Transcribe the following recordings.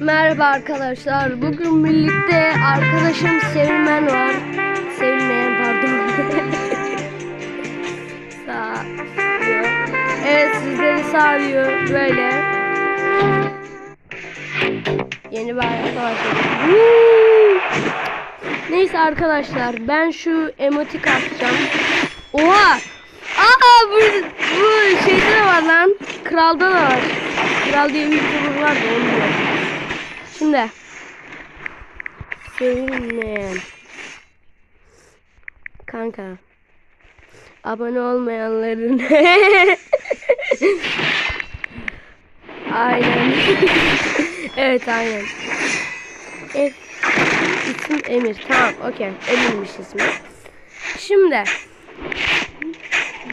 Merhaba arkadaşlar. Bugün birlikte arkadaşım Sevilmen var. Sevilmeyen pardon. Evet sizleri sağlıyor böyle. Yeni bir. Woo! Neyse arkadaşlar ben şu emotik atacağım. Oha! Aa bu, bu şeyde de var lan. Kralda da var. Kral diye bir YouTuber var da onu diyor. Şimdi. Sevilmeyen. Kanka. Abone olmayanların. aynen. evet aynen. F isim Emir. Tamam okey. Emir'miş ismi. Şimdi.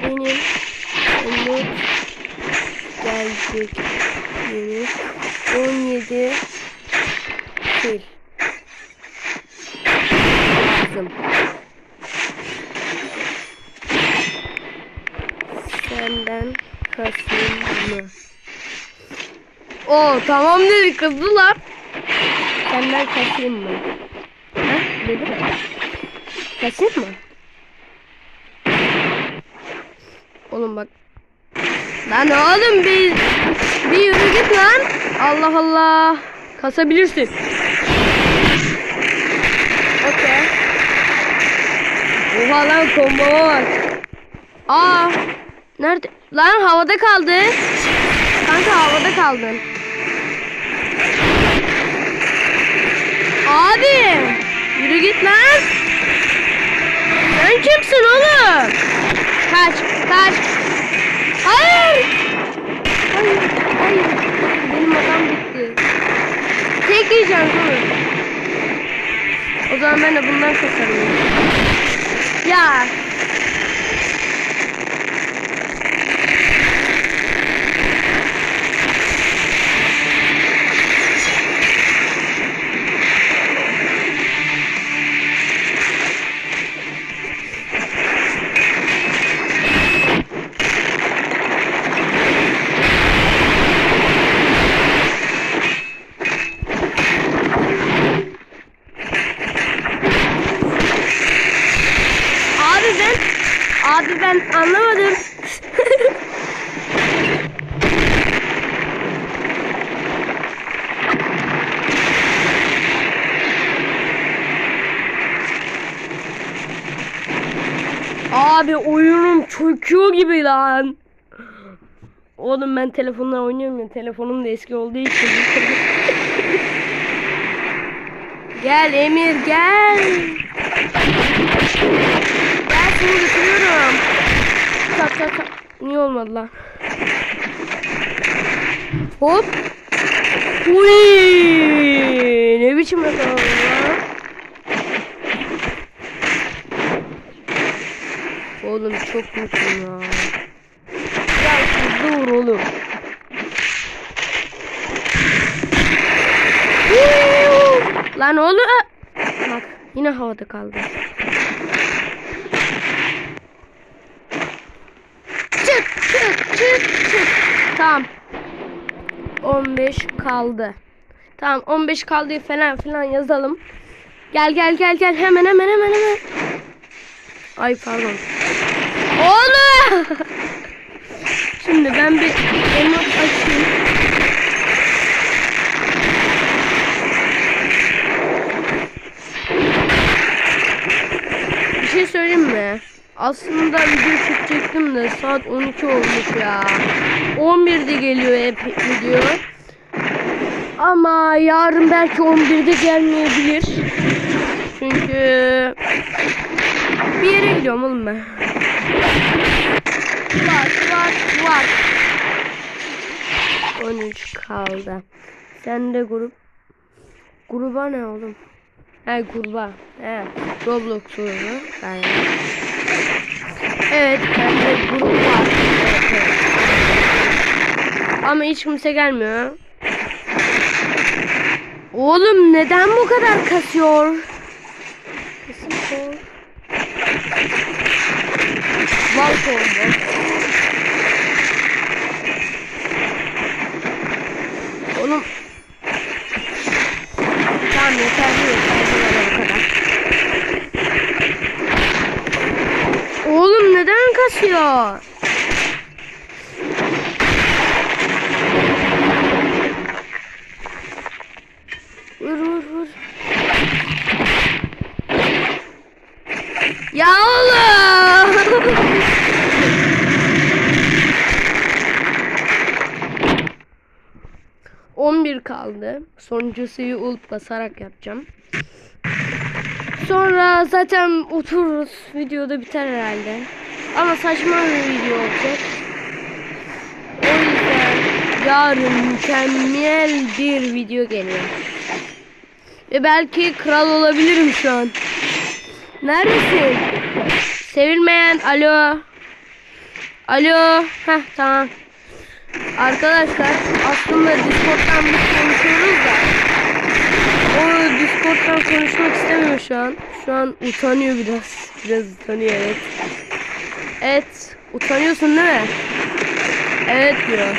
Benim umut gelecek yeni 17 fil lazım. Senden kasayım mı? Oo tamam dedi kızdılar. Senden kasayım mı? Ha dedi mi? Kasayım mı? Oğlum bak. Lan oğlum bir bir yürü git lan. Allah Allah. Kasabilirsin. Okey. Oha lan kombo var. Aa. Nerede? Lan havada kaldı. Kanka havada kaldın. Abi. Yürü git lan. Sen kimsin oğlum? Kaç, kaç. Hayır. Hayır, hayır. Benim adam bitti. Tek yiyeceğim dur. O zaman ben de bundan kasarım. Ya. Abi oyunum çöküyor gibi lan. Oğlum ben telefonla oynuyorum ya. Telefonum da eski olduğu için. gel Emir gel. Gel seni götürüyorum. Tak tak tak. Niye olmadı lan? Hop. Uy, ne biçim yakaladım lan? Oğlum çok mutluyum ya. Gel hızlı vur oğlum. Lan oğlum. Bak yine havada kaldı. Çık çık çık çık. Tamam. 15 kaldı. Tamam 15 kaldı falan filan yazalım. Gel gel gel gel hemen hemen hemen hemen. Ay pardon. Oğlum. Şimdi ben bir emot açayım. Bir şey söyleyeyim mi? Aslında video çekecektim de saat 12 olmuş ya. 11'de geliyor hep video. Ama yarın belki 11'de gelmeyebilir. Çünkü bir yere gidiyorum oğlum ben. Var var var. 13 kaldı. Sen de grup. Gruba ne oğlum? He gruba. He. Roblox grubu. Aynen. Evet bende grup var. Evet, evet. Ama hiç kimse gelmiyor. Oğlum neden bu kadar kasıyor? Kasıyor like. Oğlum. Tamam yeterli yeterli bu kadar. Oğlum neden kasıyor? Kaldı. Sonuncusuyu ult basarak yapacağım. Sonra zaten otururuz. Videoda biter herhalde. Ama saçma bir video olacak. O yüzden yarın mükemmel bir video geliyor. Ve belki kral olabilirim şu an. Neredesin? Sevilmeyen alo. Alo. Heh tamam. Arkadaşlar aslında Discord'dan biz konuşuyoruz da o Discord'dan konuşmak istemiyor şu an. Şu an utanıyor biraz. Biraz utanıyor evet. Evet. Utanıyorsun değil mi? Evet diyor.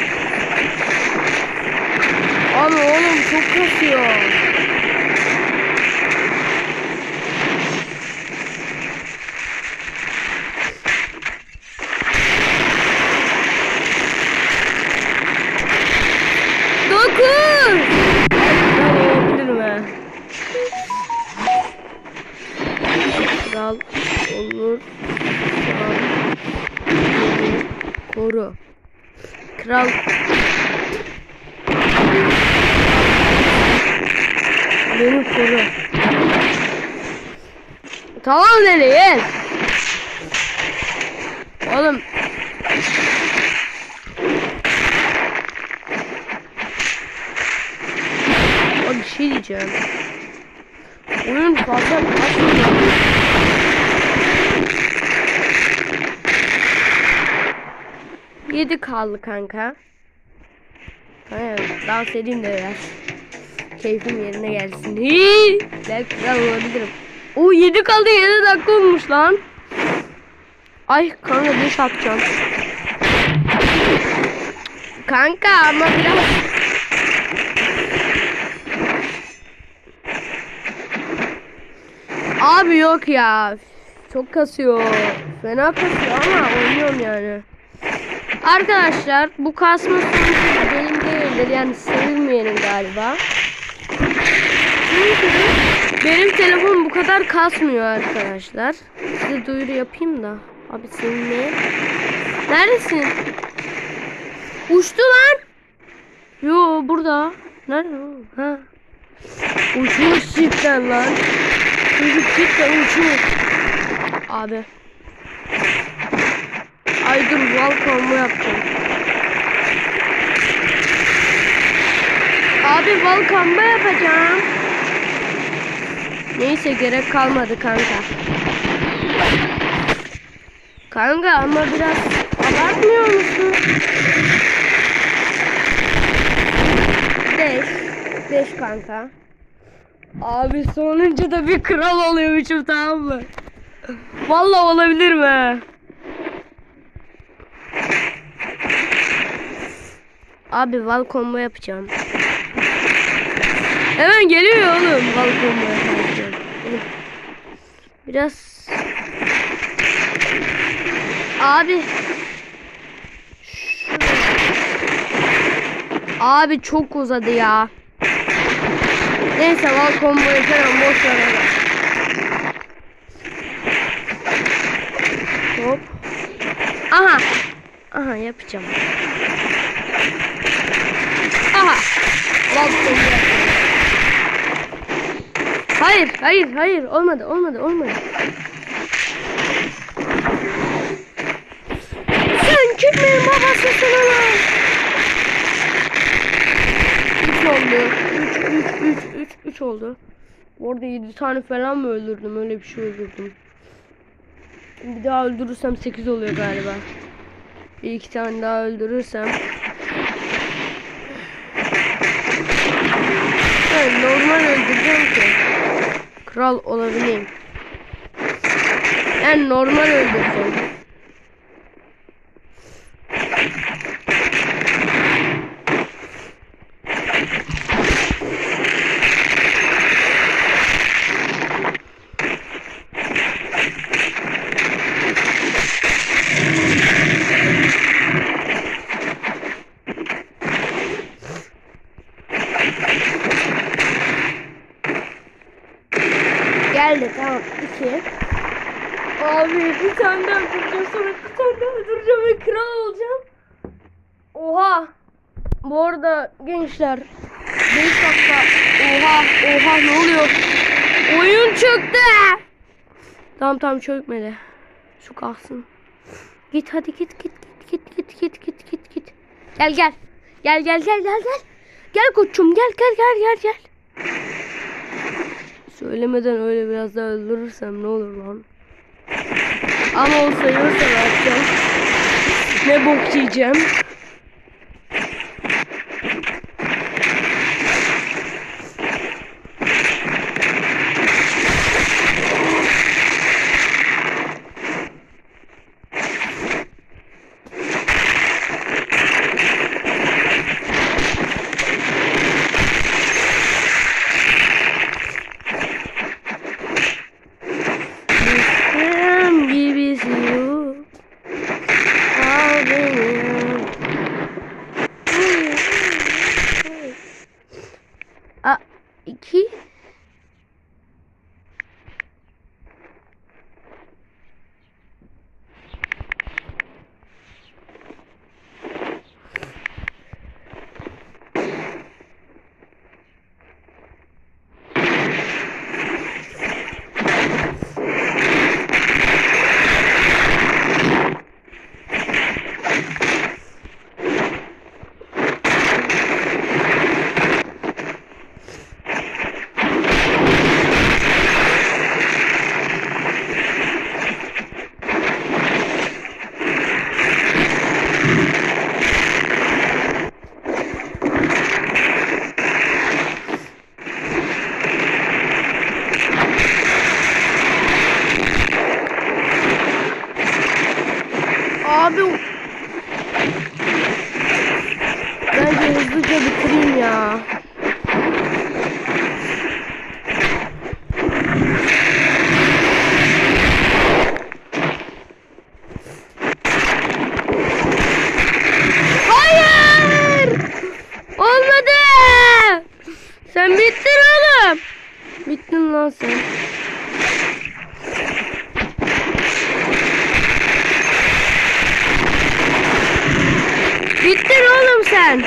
Abi oğlum çok kasıyor. kral olur. Koru. Kral beni koru. Tamam deneyin oğlum. O bir şey diyeceğim. Oyun fazla kaçmıyor 7 kaldı kanka. Hayır, dans edeyim de biraz. Keyfim yerine gelsin. Hii! Belki kral olabilirim. O 7 kaldı 7 dakika olmuş lan. Ay kanka bir şey atacağım. Kanka ama biraz Abi yok ya. Çok kasıyor. Fena kasıyor ama oynuyorum yani. Arkadaşlar bu kasma sonucu benim değildir. Yani sevilmeyenin galiba. Benim telefon bu kadar kasmıyor arkadaşlar. Size duyuru yapayım da. Abi senin ne? Neredesin? Uçtu lan. Yo burada. Nerede? Ha. Uçmuş cidden lan. Çocuk cidden uçuyor. Abi. Ay dur wall combo yapacağım. Abi wall combo yapacağım. Neyse gerek kalmadı kanka. Kanka ama biraz abartmıyor musun? 5 5 kanka. Abi sonuncu da bir kral oluyormuşum tamam mı? Vallahi olabilir mi? Abi val combo yapacağım. Hemen geliyor oğlum val combo yapacağım. Biraz Abi. Abi çok uzadı ya. Neyse val komboyu falan boş ver. Hop. Aha. Aha yapacağım. Aha. Hayır, hayır, hayır. Olmadı, olmadı, olmadı. Sen kimin babasısın lan? 3 oldu. 3 3 3 3 3 oldu. Orada 7 tane falan mı öldürdüm? Öyle bir şey öldürdüm. Bir daha öldürürsem 8 oluyor galiba. Bir iki tane daha öldürürsem. Normal öldüreceğim ki. Kral olabileyim. Yani normal öldüreceğim. geldi. Tamam. iki. Abi bir tane daha öldüreceğim. Sonra bir tane daha öldüreceğim ve kral olacağım. Oha. Bu arada gençler 5 dakika. Oha. Oha ne oluyor? Oyun çöktü. Tamam tamam çökmedi. Şu kalsın. Git hadi git git git git git git git git git. Gel gel. Gel gel gel gel gel. Gel koçum gel gel gel gel gel. Söylemeden öyle biraz daha öldürürsem ne olur lan. Ama o sayılırsa ne? Ne bok yiyeceğim? Düştüm gibisi yok. Al beni. A iki. Abi Bence hızlıca bitireyim ya. Hayır! Olmadı! Sen bittin oğlum. Bittin lan sen. Bittin oğlum sen.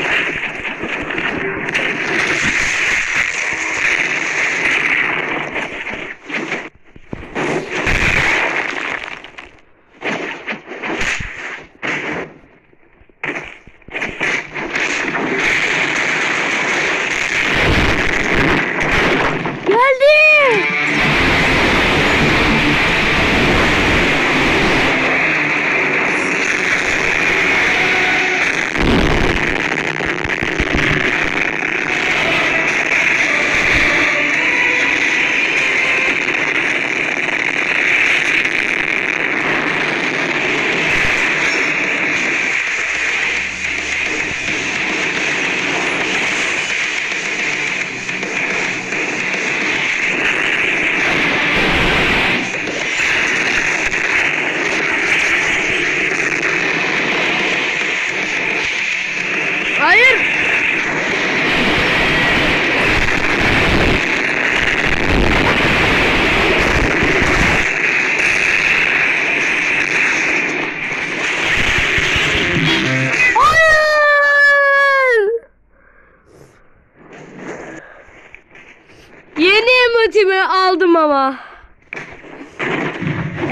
aldım ama.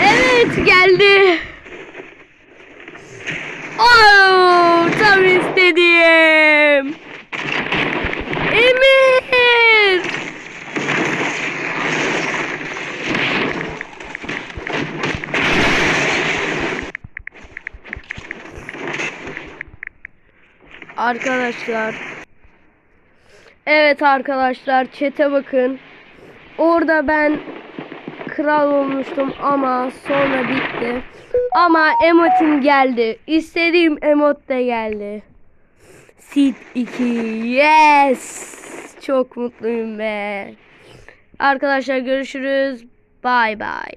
Evet geldi. Oh, tam istediğim. Emir. Arkadaşlar. Evet arkadaşlar çete bakın. Orada ben kral olmuştum ama sonra bitti. Ama emotim geldi. İstediğim emot da geldi. Seed 2. Yes. Çok mutluyum be. Arkadaşlar görüşürüz. Bye bye.